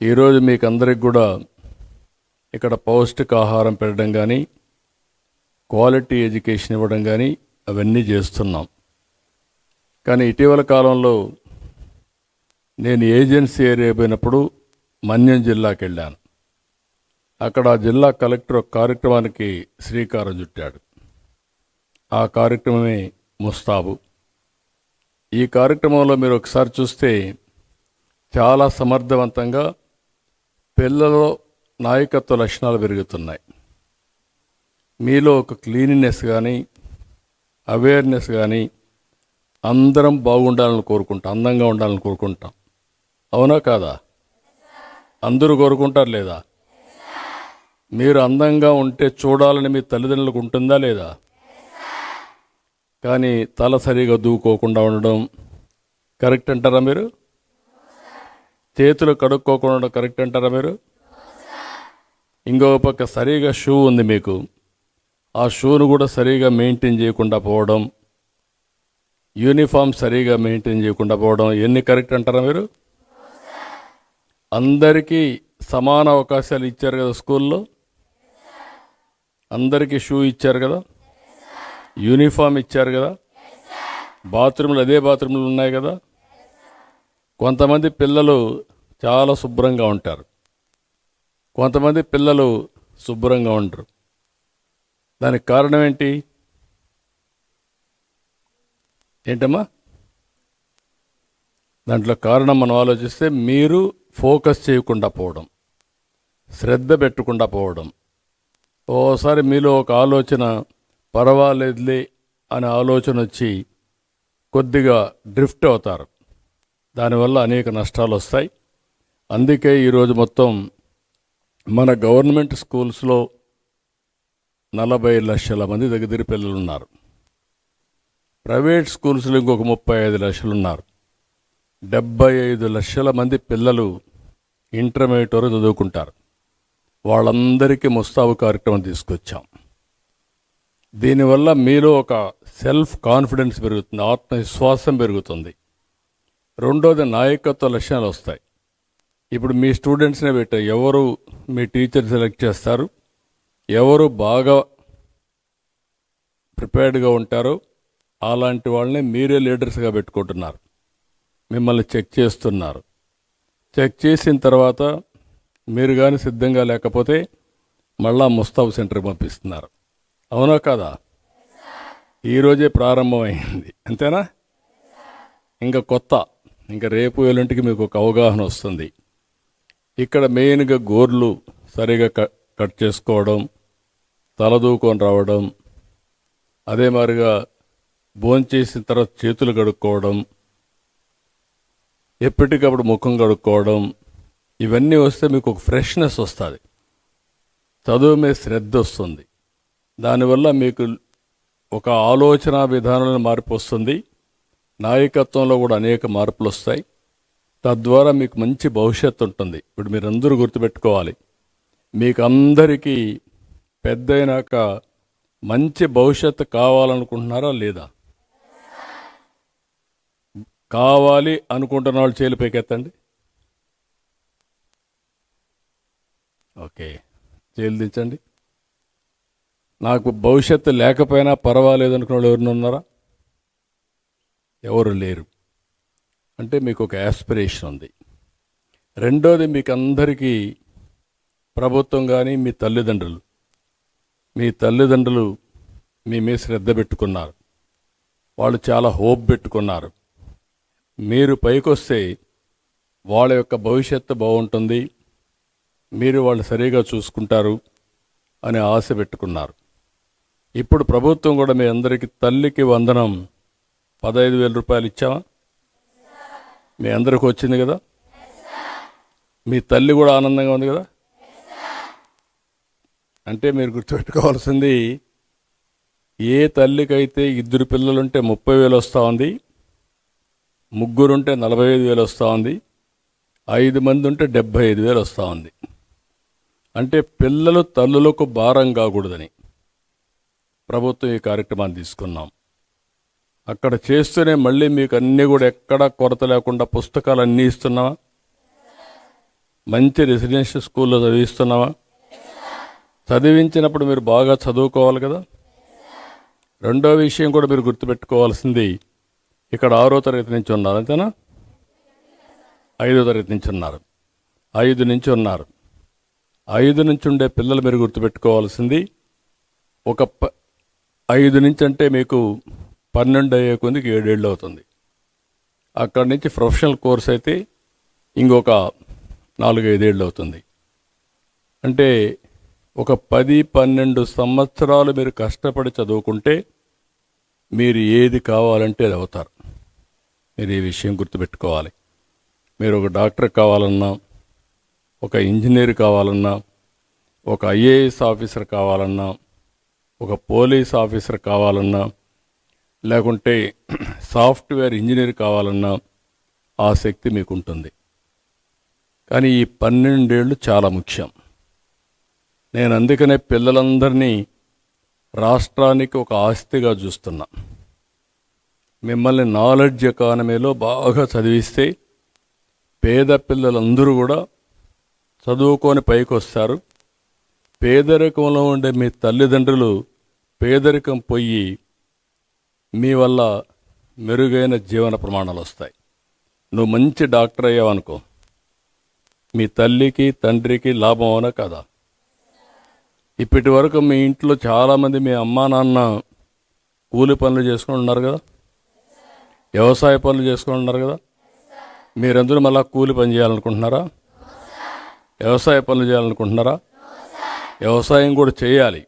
ఈరోజు మీకు అందరికి కూడా ఇక్కడ పౌష్టికాహారం పెట్టడం కానీ క్వాలిటీ ఎడ్యుకేషన్ ఇవ్వడం కానీ అవన్నీ చేస్తున్నాం. కానీ ఇటీవల కాలంలో నేను ఏజెన్సీ ఏరియా పోయినప్పుడు మన్యం జిల్లాకి వెళ్ళాను అక్కడ జిల్లా కలెక్టర్ ఒక కార్యక్రమానికి శ్రీకారం చుట్టాడు. ఆ కార్యక్రమమే ముస్తాబు. ఈ కార్యక్రమంలో మీరు ఒకసారి చూస్తే చాలా సమర్థవంతంగా పిల్లలలో నాయకత్వ లక్షణాలు పెరుగుతున్నాయి. మీలో ఒక క్లీనినెస్ కానీ అవేర్నెస్ కానీ అందరం బాగుండాలని కోరుకుంటాం అందంగా ఉండాలని కోరుకుంటాం. అవునా కాదా? అందరూ కోరుకుంటారు లేదా? మీరు అందంగా ఉంటే చూడాలని మీ తల్లిదండ్రులకు ఉంటుందా లేదా? కానీ తల సరిగా దూకోకుండా ఉండడం కరెక్ట్ అంటారా మీరు? చేతులు కడుక్కోకుండా కరెక్ట్ అంటారా మీరు? ఇంకో పక్క సరిగా షూ ఉంది మీకు. ఆ షూను కూడా సరిగా మెయింటైన్ చేయకుండా పోవడం యూనిఫామ్ సరిగా మెయింటైన్ చేయకుండా పోవడం ఎన్ని కరెక్ట్ అంటారా మీరు? అందరికీ సమాన అవకాశాలు ఇచ్చారు కదా స్కూల్లో? అందరికీ షూ ఇచ్చారు కదా? యూనిఫామ్ ఇచ్చారు కదా? బాత్రూమ్లు అదే బాత్రూమ్లు ఉన్నాయి కదా? కొంతమంది పిల్లలు చాలా శుభ్రంగా ఉంటారు. కొంతమంది పిల్లలు శుభ్రంగా ఉండరు. దానికి కారణం ఏంటి? ఏంటమ్మా? దాంట్లో కారణం మనం ఆలోచిస్తే మీరు ఫోకస్ చేయకుండా పోవడం శ్రద్ధ పెట్టకుండా పోవడం. ఓసారి మీలో ఒక ఆలోచన పర్వాలేదులే అనే ఆలోచన వచ్చి కొద్దిగా డ్రిఫ్ట్ అవుతారు. దానివల్ల అనేక నష్టాలు వస్తాయి. అందుకే ఈరోజు మొత్తం మన గవర్నమెంట్ స్కూల్స్లో నలభై లక్షల మంది దగ్గర పిల్లలు ఉన్నారు ప్రైవేట్ స్కూల్స్లో ఇంకొక ముప్పై ఐదు లక్షలు ఉన్నారు డెబ్బై ఐదు లక్షల మంది పిల్లలు ఇంటర్మీడియట్ వరకు చదువుకుంటారు. వాళ్ళందరికీ ముస్తాబు కార్యక్రమం తీసుకొచ్చాం. దీనివల్ల మీలో ఒక సెల్ఫ్ కాన్ఫిడెన్స్ పెరుగుతుంది ఆత్మవిశ్వాసం పెరుగుతుంది. రెండోది నాయకత్వ లక్షణాలు వస్తాయి. ఇప్పుడు మీ స్టూడెంట్స్నే పెట్టారు ఎవరు మీ టీచర్ సెలెక్ట్ చేస్తారు? ఎవరు బాగా ప్రిపేర్డ్గా ఉంటారో అలాంటి వాళ్ళని మీరే లీడర్స్గా పెట్టుకుంటున్నారు. మిమ్మల్ని చెక్ చేస్తున్నారు. చెక్ చేసిన తర్వాత మీరు కానీ సిద్ధంగా లేకపోతే మళ్ళా ముస్తాబ్ సెంటర్కి పంపిస్తున్నారు. అవునా కాదా? ఈరోజే ప్రారంభమైంది. అంతేనా? ఇంకా కొత్త. ఇంకా రేపు ఎల్లుంటికి మీకు ఒక అవగాహన వస్తుంది. ఇక్కడ మెయిన్గా గోర్లు సరిగా కట్ చేసుకోవడం తలదూకొని రావడం అదే మాదిరిగా భోంచేసిన తర్వాత చేతులు కడుక్కోవడం ఎప్పటికప్పుడు ముఖం కడుక్కోవడం ఇవన్నీ వస్తే మీకు ఒక ఫ్రెష్నెస్ వస్తుంది. చదువు మీద శ్రద్ధ వస్తుంది. దానివల్ల మీకు ఒక ఆలోచన విధానంలో మార్పు వస్తుంది. నాయకత్వంలో కూడా అనేక మార్పులు వస్తాయి. తద్వారా మీకు మంచి భవిష్యత్తు ఉంటుంది. ఇప్పుడు మీరు అందరూ గుర్తుపెట్టుకోవాలి. మీకు అందరికీ పెద్దయినాక మంచి భవిష్యత్తు కావాలనుకుంటున్నారా లేదా? కావాలి అనుకుంటున్న వాళ్ళు చేలు పైకెత్తండి. ఓకే. చేలు దించండి. నాకు భవిష్యత్తు లేకపోయినా పర్వాలేదు అనుకున్న వాళ్ళు ఎవరిని ఉన్నారా? ఎవరు లేరు. అంటే మీకు ఒక యాస్పిరేషన్ ఉంది. రెండోది మీకు అందరికీ ప్రభుత్వం కానీ మీ తల్లిదండ్రులు మీ తల్లిదండ్రులు మీ మీద శ్రద్ధ పెట్టుకున్నారు. వాళ్ళు చాలా హోప్ పెట్టుకున్నారు. మీరు పైకొస్తే వాళ్ళ యొక్క భవిష్యత్తు బాగుంటుంది మీరు వాళ్ళు సరిగా చూసుకుంటారు అనే ఆశ పెట్టుకున్నారు. ఇప్పుడు ప్రభుత్వం కూడా మీ అందరికీ తల్లికి వందనం పదహైదు వేల రూపాయలు ఇచ్చామా మీ అందరికి వచ్చింది కదా? మీ తల్లి కూడా ఆనందంగా ఉంది కదా? అంటే మీరు గుర్తుపెట్టుకోవాల్సింది ఏ తల్లికైతే ఇద్దరు పిల్లలుంటే ముప్పై వేలు వస్తూ ఉంది ముగ్గురుంటే నలభై ఐదు వేలు వస్తూ ఉంది ఐదు మంది ఉంటే డెబ్భై ఐదు వేలు వస్తూ ఉంది. అంటే పిల్లలు తల్లులకు భారం కాకూడదని ప్రభుత్వం ఈ కార్యక్రమాన్ని తీసుకున్నాం. అక్కడ చేస్తూనే మళ్ళీ మీకు అన్నీ కూడా ఎక్కడా కొరత లేకుండా పుస్తకాలు అన్నీ ఇస్తున్నావా? మంచి రెసిడెన్షియల్ స్కూల్లో చదివిస్తున్నావా? చదివించినప్పుడు మీరు బాగా చదువుకోవాలి కదా? రెండో విషయం కూడా మీరు గుర్తుపెట్టుకోవాల్సింది ఇక్కడ ఆరో తరగతి నుంచి ఉన్నారు అంతేనా? ఐదో తరగతి నుంచి ఉన్నారు. ఐదు నుంచి ఉన్నారు. ఐదు నుంచి ఉండే పిల్లలు మీరు గుర్తుపెట్టుకోవాల్సింది ఒక ప ఐదు నుంచి అంటే మీకు పన్నెండు అయ్యే కొద్దికి ఏడేళ్ళు అవుతుంది. అక్కడి నుంచి ప్రొఫెషనల్ కోర్స్ అయితే ఇంకొక నాలుగైదేళ్ళు అవుతుంది. అంటే ఒక పది పన్నెండు సంవత్సరాలు మీరు కష్టపడి చదువుకుంటే మీరు ఏది కావాలంటే అది అవుతారు. మీరు ఈ విషయం గుర్తుపెట్టుకోవాలి. మీరు ఒక డాక్టర్ కావాలన్నా ఒక ఇంజనీర్ కావాలన్నా ఒక ఐఏఎస్ ఆఫీసర్ కావాలన్నా ఒక పోలీస్ ఆఫీసర్ కావాలన్నా లేకుంటే సాఫ్ట్వేర్ ఇంజనీర్ కావాలన్నా ఆసక్తి మీకు ఉంటుంది కానీ ఈ పన్నెండేళ్ళు చాలా ముఖ్యం. నేను అందుకనే పిల్లలందరినీ రాష్ట్రానికి ఒక ఆస్తిగా చూస్తున్నా. మిమ్మల్ని నాలెడ్జ్ ఎకానమీలో బాగా చదివిస్తే పేద పిల్లలందరూ కూడా చదువుకొని పైకి వస్తారు పేదరికంలో ఉండే మీ తల్లిదండ్రులు పేదరికం పోయి మీ వల్ల మెరుగైన జీవన ప్రమాణాలు వస్తాయి. నువ్వు మంచి డాక్టర్ అయ్యావనుకో. మీ తల్లికి తండ్రికి లాభం అవునా కదా? ఇప్పటి వరకు మీ ఇంట్లో చాలామంది మీ అమ్మా నాన్న కూలి పనులు చేసుకుని ఉన్నారు కదా? వ్యవసాయ పనులు చేసుకుని ఉన్నారు కదా? మీరందరూ మళ్ళా కూలి పని చేయాలనుకుంటున్నారా? వ్యవసాయ పనులు చేయాలనుకుంటున్నారా? వ్యవసాయం కూడా చేయాలి.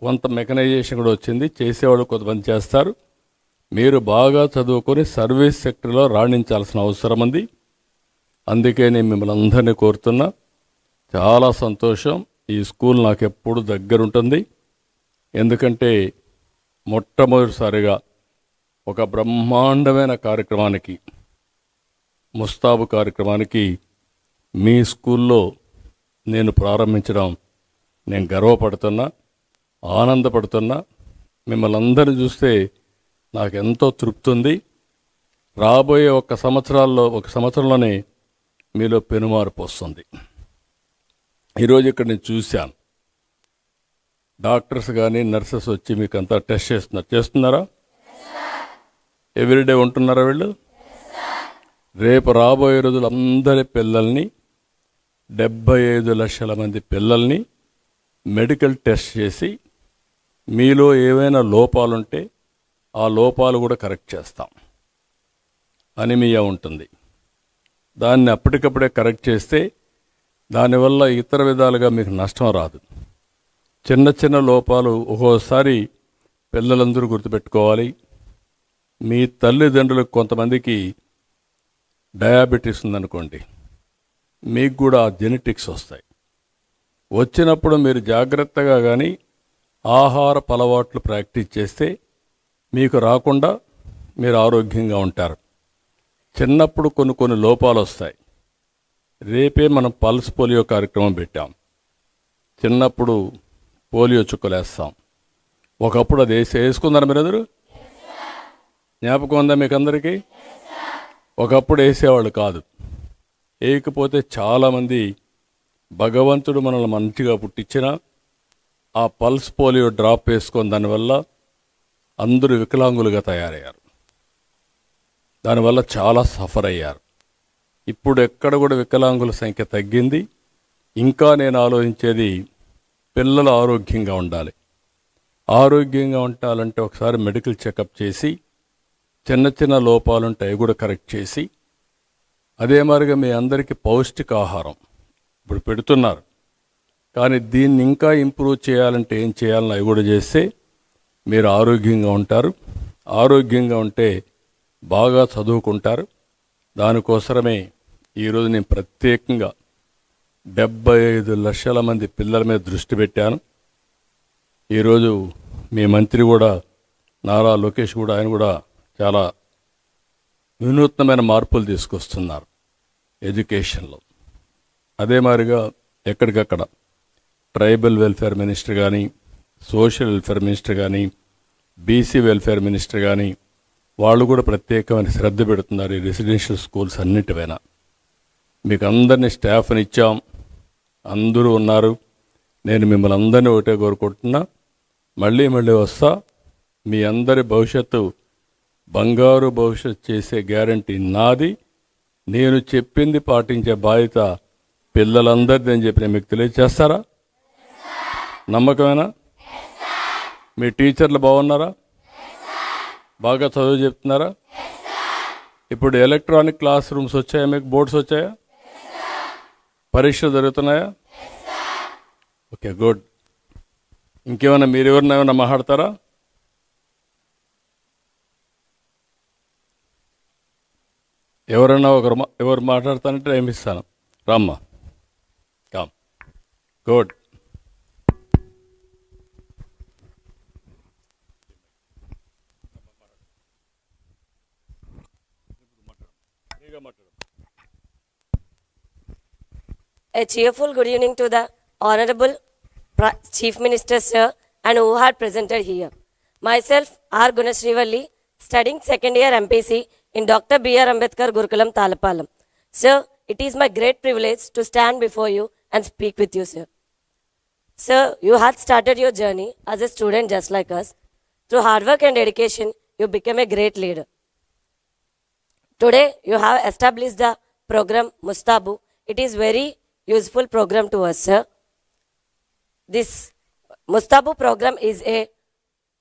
కొంత మెకనైజేషన్ కూడా వచ్చింది. చేసేవాళ్ళు కొంతమంది చేస్తారు. మీరు బాగా చదువుకొని సర్వీస్ సెక్టర్లో రాణించాల్సిన అవసరం ఉంది. అందుకే నేను మిమ్మల్ని అందరినీ కోరుతున్నా. చాలా సంతోషం. ఈ స్కూల్ నాకు ఎప్పుడు దగ్గరుంటుంది ఎందుకంటే మొట్టమొదటిసారిగా ఒక బ్రహ్మాండమైన కార్యక్రమానికి ముస్తాబు కార్యక్రమానికి మీ స్కూల్లో నేను ప్రారంభించడం నేను గర్వపడుతున్నా. ఆనందపడుతున్నా. మిమ్మల్ని అందరిని చూస్తే నాకు ఎంతో తృప్తి ఉంది రాబోయే ఒక సంవత్సరాల్లో ఒక సంవత్సరంలోనే మీలో పెనుమార్పు వస్తుంది ఈరోజు ఇక్కడ నేను చూశాను. డాక్టర్స్ కానీ నర్సెస్ వచ్చి మీకు అంతా టెస్ట్ చేస్తున్నారు. చేస్తున్నారా? ఎవ్రీడే ఉంటున్నారా వీళ్ళు? రేపు రాబోయే రోజులు అందరి పిల్లల్ని డెబ్బై ఐదు లక్షల మంది పిల్లల్ని మెడికల్ టెస్ట్ చేసి మీలో ఏవైనా లోపాలుంటే ఆ లోపాలు కూడా కరెక్ట్ చేస్తాం. అనిమియా ఉంటుంది. దాన్ని అప్పటికప్పుడే కరెక్ట్ చేస్తే దానివల్ల ఇతర విధాలుగా మీకు నష్టం రాదు. చిన్న చిన్న లోపాలు ఒక్కోసారి పిల్లలందరూ గుర్తుపెట్టుకోవాలి. మీ తల్లిదండ్రులకు కొంతమందికి డయాబెటీస్ ఉందనుకోండి మీకు కూడా జెనెటిక్స్ వస్తాయి. వచ్చినప్పుడు మీరు జాగ్రత్తగా కానీ ఆహార అలవాట్లు ప్రాక్టీస్ చేస్తే మీకు రాకుండా మీరు ఆరోగ్యంగా ఉంటారు. చిన్నప్పుడు కొన్ని కొన్ని లోపాలు వస్తాయి. రేపే మనం పల్స్ పోలియో కార్యక్రమం పెట్టాం. చిన్నప్పుడు పోలియో చుక్కలేస్తాం. ఒకప్పుడు అది వేసి వేసుకున్నారు మీరు అందరూ జ్ఞాపకం ఉందా మీకు అందరికీ ఒకప్పుడు వేసేవాళ్ళు కాదు. వేయకపోతే చాలామంది భగవంతుడు మనల్ని మంచిగా పుట్టించినా ఆ పల్స్ పోలియో డ్రాప్ వేసుకొని దానివల్ల అందరూ వికలాంగులుగా తయారయ్యారు. దానివల్ల చాలా సఫర్ అయ్యారు. ఇప్పుడు ఎక్కడ కూడా వికలాంగుల సంఖ్య తగ్గింది. ఇంకా నేను ఆలోచించేది పిల్లలు ఆరోగ్యంగా ఉండాలి. ఆరోగ్యంగా ఉండాలంటే ఒకసారి మెడికల్ చెకప్ చేసి చిన్న చిన్న లోపాలుంటే అవి కూడా కరెక్ట్ చేసి అదే మాదిరిగా మీ అందరికీ పౌష్టికాహారం. ఇప్పుడు పెడుతున్నారు. కానీ దీన్ని ఇంకా ఇంప్రూవ్ చేయాలంటే ఏం చేయాలని అవి కూడా చేస్తే మీరు ఆరోగ్యంగా ఉంటారు. ఆరోగ్యంగా ఉంటే బాగా చదువుకుంటారు. దానికోసమే ఈరోజు నేను ప్రత్యేకంగా డెబ్బై ఐదు లక్షల మంది పిల్లల మీద దృష్టి పెట్టాను. ఈరోజు మీ మంత్రి కూడా నారా లోకేష్ కూడా ఆయన కూడా చాలా వినూత్నమైన మార్పులు తీసుకొస్తున్నారు ఎడ్యుకేషన్లో. అదే మాదిరిగా ఎక్కడికక్కడ ట్రైబల్ వెల్ఫేర్ మినిస్టర్ కానీ సోషల్ వెల్ఫేర్ మినిస్టర్ కానీ బీసీ వెల్ఫేర్ మినిస్టర్ కానీ వాళ్ళు కూడా ప్రత్యేకమైన శ్రద్ధ పెడుతున్నారు ఈ రెసిడెన్షియల్ స్కూల్స్ అన్నిటిపైన. మీకు అందరినీ స్టాఫ్ని ఇచ్చాం. అందరూ ఉన్నారు. నేను మిమ్మల్ని అందరినీ ఒకటే కోరుకుంటున్నా. మళ్ళీ మళ్ళీ వస్తా. మీ అందరి భవిష్యత్తు బంగారు భవిష్యత్తు చేసే గ్యారంటీ నాది. నేను చెప్పింది పాటించే బాధ్యత పిల్లలందరిది అని చెప్పి నేను మీకు తెలియజేస్తారా? నమ్మకమేనా? మీ టీచర్లు బాగున్నారా? బాగా చదువు చెప్తున్నారా? ఇప్పుడు ఎలక్ట్రానిక్ క్లాస్ రూమ్స్ వచ్చాయా మీకు? బోర్డ్స్ వచ్చాయా? పరీక్షలు జరుగుతున్నాయా? Okay good. ఇంకేమైనా మీరు ఎవరిని ఏమైనా మాట్లాడతారా? ఎవరైనా ఒకరు మా- ఎవరు మాట్లాడతానంటే ఏమిస్తాను రామ్మా. Calm. Good. A cheerful good evening to the Honorable Chief Minister, sir, and who had presented here. Myself, R. Gunasrivalli, studying second year MPC in Dr. B. R. Ambedkar Gurukulam, Talapalam. Sir, it is my great privilege to stand before you and speak with you, sir. Sir, you had started your journey as a student just like us. Through hard work and dedication, you became a great leader. Today, you have established the program Mustabu. It is very useful program to us, sir. This Mustabu program is a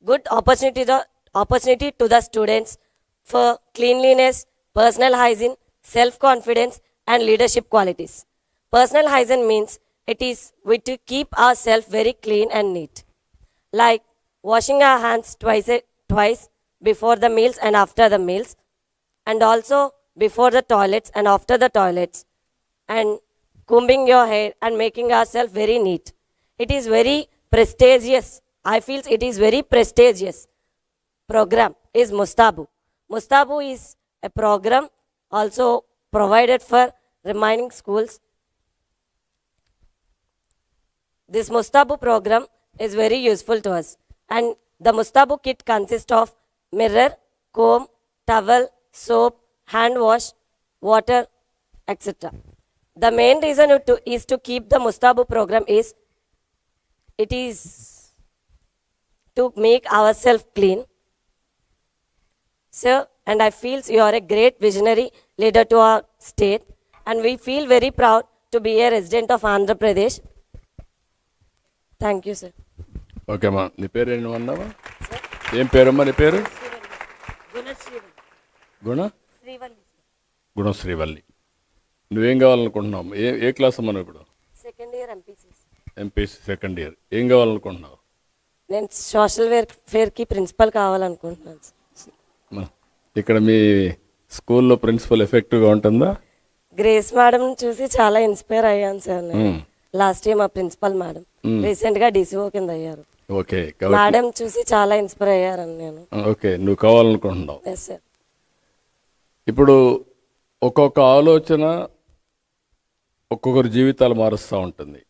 good opportunity the opportunity to the students for cleanliness, personal hygiene, self-confidence, and leadership qualities. Personal hygiene means it is we to keep ourselves very clean and neat, like washing our hands twice twice before the meals and after the meals and also before the toilets and after the toilets and combing your hair and making ourselves very neat. It is very prestigious. I feel it is very prestigious. Program is mustabu. Mustabu is a program also provided for remaining schools. This Mustabu program is very useful to us. And the Mustabu kit consists of mirror, comb, towel, soap, hand wash, water, etc. The main reason to, is to keep the Mustabu program is it is to make ourselves clean. Sir, and I feel you are a great visionary leader to our state, and we feel very proud to be a resident of Andhra Pradesh. Thank you, sir. Okay అమ్మా నీ పేరు ఏం అన్నావా ఏం పేరమ్మా నీ పేరు గుణ గుణశ్రీవల్లి నువ్వేం కావాలనుకుంటున్నావు? ఏ ఏ క్లాస్ అమ్మా ఇప్పుడు? Second year MPC MPC second year ఏం కావాలనుకుంటున్నావు? నేను సోషల్ వేర్ ఫేర్కి ప్రిన్సిపల్ కావాలనుకుంటున్నాను సార్ ఇక్కడ మీ స్కూల్లో ప్రిన్సిపల్ ఎఫెక్టివ్గా ఉంటుందా? గ్రేస్ మేడం చూసి చాలా ఇన్స్పైర్ అయ్యాను సార్ నేను. లాస్ట్ ఇయర్ మా ప్రిన్సిపల్ మేడం రీసెంట్గా డిసిఓ కింద అయ్యారు. ఓకే మేడం చూసి చాలా ఇన్స్పైర్ అయ్యారని నేను. ఓకే నువ్వు కావాలనుకుంటున్నావు. ఎస్ సార్ ఇప్పుడు ఒక్కొక్క ఆలోచన ఒక్కొక్కరు జీవితాలు మారుస్తూ ఉంటుంది.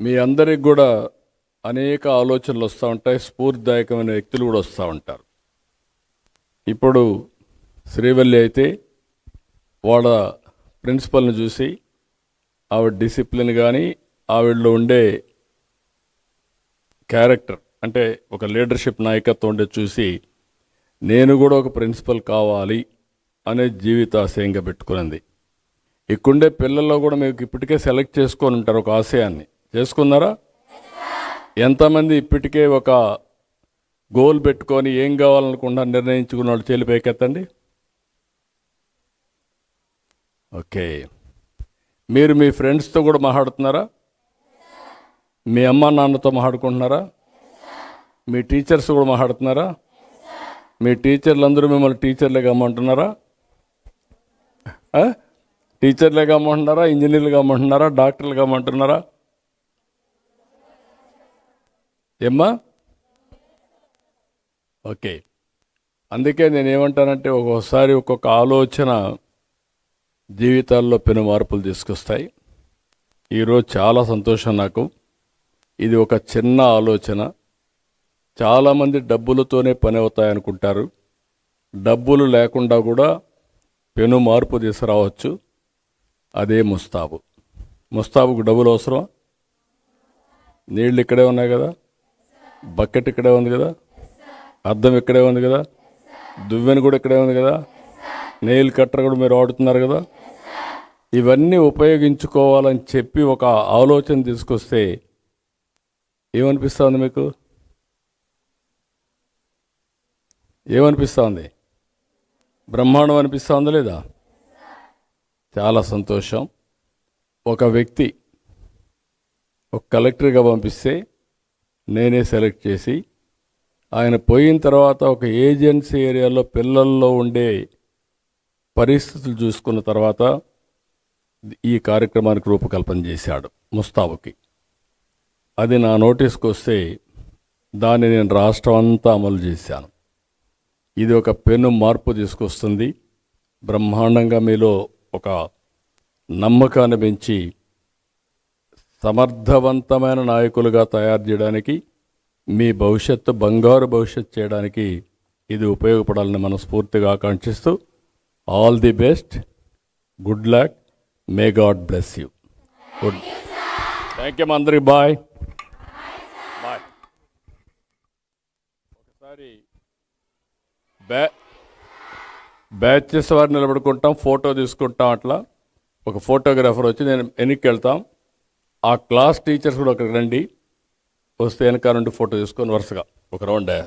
మీ అందరికి కూడా అనేక ఆలోచనలు వస్తూ ఉంటాయి స్ఫూర్తిదాయకమైన వ్యక్తులు కూడా వస్తూ ఉంటారు. ఇప్పుడు శ్రీవల్లి అయితే వాళ్ళ ప్రిన్సిపల్ని చూసి ఆవిడ డిసిప్లిన్ కానీ ఆవిడలో ఉండే క్యారెక్టర్ అంటే ఒక లీడర్షిప్ నాయకత్వం ఉండే చూసి నేను కూడా ఒక ప్రిన్సిపల్ కావాలి అనే జీవితాశయంగా పెట్టుకున్నది ఇక్కడుండే పిల్లల్లో కూడా మీకు ఇప్పటికే సెలెక్ట్ చేసుకొని ఉంటారు ఒక ఆశయాన్ని. చేసుకున్నారా? ఎంతమంది ఇప్పటికే ఒక గోల్ పెట్టుకొని ఏం కావాలనుకుండా నిర్ణయించుకున్న వాళ్ళు చేలి పైకెత్తండి. ఓకే. మీరు మీ ఫ్రెండ్స్తో కూడా మాట్లాడుతున్నారా? మీ అమ్మ నాన్నతో మాట్లాడుకుంటున్నారా? మీ టీచర్స్ కూడా మాట్లాడుతున్నారా? మీ టీచర్లు అందరూ మిమ్మల్ని టీచర్లే కమ్మంటున్నారా టీచర్లే కమ్మంటున్నారా ఇంజనీర్లు కమ్మంటున్నారా డాక్టర్లు కమ్మంటున్నారా? ఏమ్మా? ఓకే. అందుకే నేను ఏమంటానంటే ఒక్కొక్కసారి ఒక్కొక్క ఆలోచన జీవితాల్లో పెను మార్పులు తీసుకొస్తాయి. ఈరోజు చాలా సంతోషం నాకు. ఇది ఒక చిన్న ఆలోచన. చాలామంది డబ్బులతోనే పని అవుతాయి అనుకుంటారు డబ్బులు లేకుండా కూడా పెను మార్పు తీసుకురావచ్చు. అదే ముస్తాబు. ముస్తాబుకు డబ్బులు అవసరం నీళ్ళు ఇక్కడే ఉన్నాయి కదా? బకెట్ ఇక్కడే ఉంది కదా? అద్దం ఇక్కడే ఉంది కదా? దువ్వెన కూడా ఇక్కడే ఉంది కదా? నెయిల్ కట్టర్ కూడా మీరు వాడుతున్నారు కదా? ఇవన్నీ ఉపయోగించుకోవాలని చెప్పి ఒక ఆలోచన తీసుకొస్తే ఏమనిపిస్తుంది మీకు? ఏమనిపిస్తుంది బ్రహ్మాండం అనిపిస్తుందా లేదా? చాలా సంతోషం. ఒక వ్యక్తి ఒక కలెక్టర్గా పంపిస్తే నేనే సెలెక్ట్ చేసి ఆయన పోయిన తర్వాత ఒక ఏజెన్సీ ఏరియాలో పిల్లల్లో ఉండే పరిస్థితులు చూసుకున్న తర్వాత ఈ కార్యక్రమానికి రూపకల్పన చేశాడు ముస్తాబుకి అది నా నోటీస్కి వస్తే దాన్ని నేను రాష్ట్రం అంతా అమలు చేశాను. ఇది ఒక పెను మార్పు తీసుకొస్తుంది. బ్రహ్మాండంగా మీలో ఒక నమ్మకాన్ని పెంచి సమర్థవంతమైన నాయకులుగా తయారు చేయడానికి మీ భవిష్యత్తు బంగారు భవిష్యత్తు చేయడానికి ఇది ఉపయోగపడాలని మనస్ఫూర్తిగా ఆకాంక్షిస్తూ all the best. Good luck. May God bless you. Good. Thank you అందరికి బాయ్. బాయ్. ఒకసారి బ్యా బ్యాచెస్ వారు నిలబడుకుంటాం ఫోటో తీసుకుంటాం అట్లా. ఒక ఫోటోగ్రాఫర్ వచ్చి నేను వెనక్కి వెళ్తాం. ఆ క్లాస్ టీచర్స్ కూడా ఒకరికి రండి. వస్తే వెనక నుండి ఫోటో తీసుకొని వరుసగా ఒక రౌండ్.